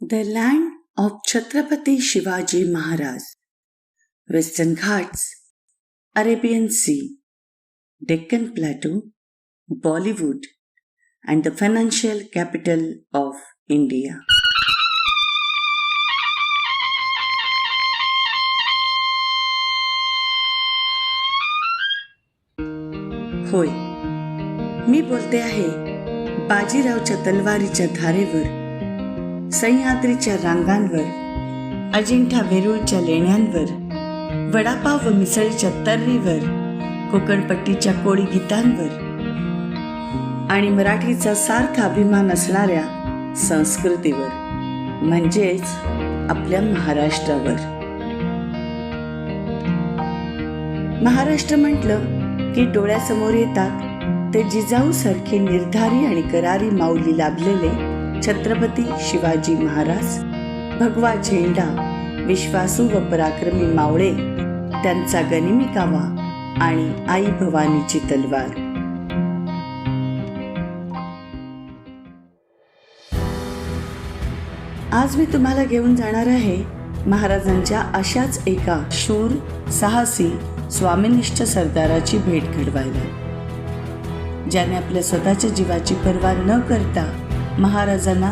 The land of Chhatrapati Shivaji Maharaj, Western Ghats, Arabian Sea, Deccan Plateau, Bollywood, and the financial capital of India. होय मी बोलते आहे बाजीरावच्या तलवारीच्या धारेवर सह्याद्रीच्या रांगांवर अजिंठा वेरूळच्या लेण्यांवर वडापाव व मिसळीच्या तर्रीवर कोकणपट्टीच्या कोळी गीतांवर आणि मराठीचा सार्थ अभिमान असणाऱ्या संस्कृतीवर म्हणजेच आपल्या महाराष्ट्रावर. महाराष्ट्र म्हटलं की डोळ्यासमोर येतात ते जिजाऊ सारखे निर्धारी आणि करारी माऊली लाभलेले छत्रपती शिवाजी महाराज भगवा झेंडा विश्वासू व पराक्रमी मावळे त्यांचा गनिमी कावा आणि आई भवानीची तलवार. आज मी तुम्हाला घेऊन जाणार आहे महाराजांच्या अशाच एका शूर साहसी स्वामिनिष्ठ सरदाराची भेट घडवायला ज्याने आपल्या स्वतःच्या जीवाची पर्वा न करता महाराजांना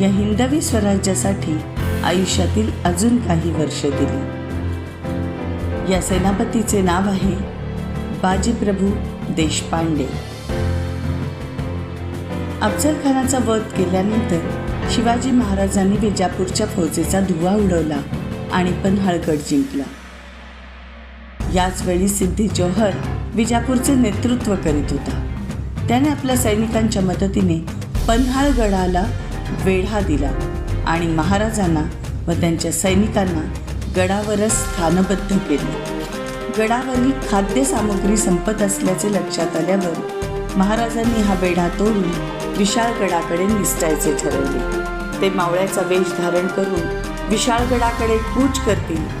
या हिंदवी स्वराज्यासाठी आयुष्यातील अजून काही वर्ष दिली. या सेनापतीचे नाव आहे बाजीप्रभू देशपांडे. अफजल खानाचा वध केल्यानंतर शिवाजी महाराजांनी विजापूरच्या फौजेचा धुवा उडवला आणि पन्हाळगड जिंकला. याच वेळी सिद्धी जौहर विजापूरचे नेतृत्व करीत होता. त्याने आपल्या सैनिकांच्या मदतीने पन्हाळगडाला वेढा दिला आणि महाराजांना व त्यांच्या सैनिकांना गडावरच स्थानबद्ध केले. गडावरील खाद्यसामुग्री संपत असल्याचे लक्षात आल्यावर महाराजांनी हा वेढा तोडून विशाळगडाकडे निसटायचे ठरवले. ते मावळ्याचा वेश धारण करून विशाळगडाकडे कूच करतील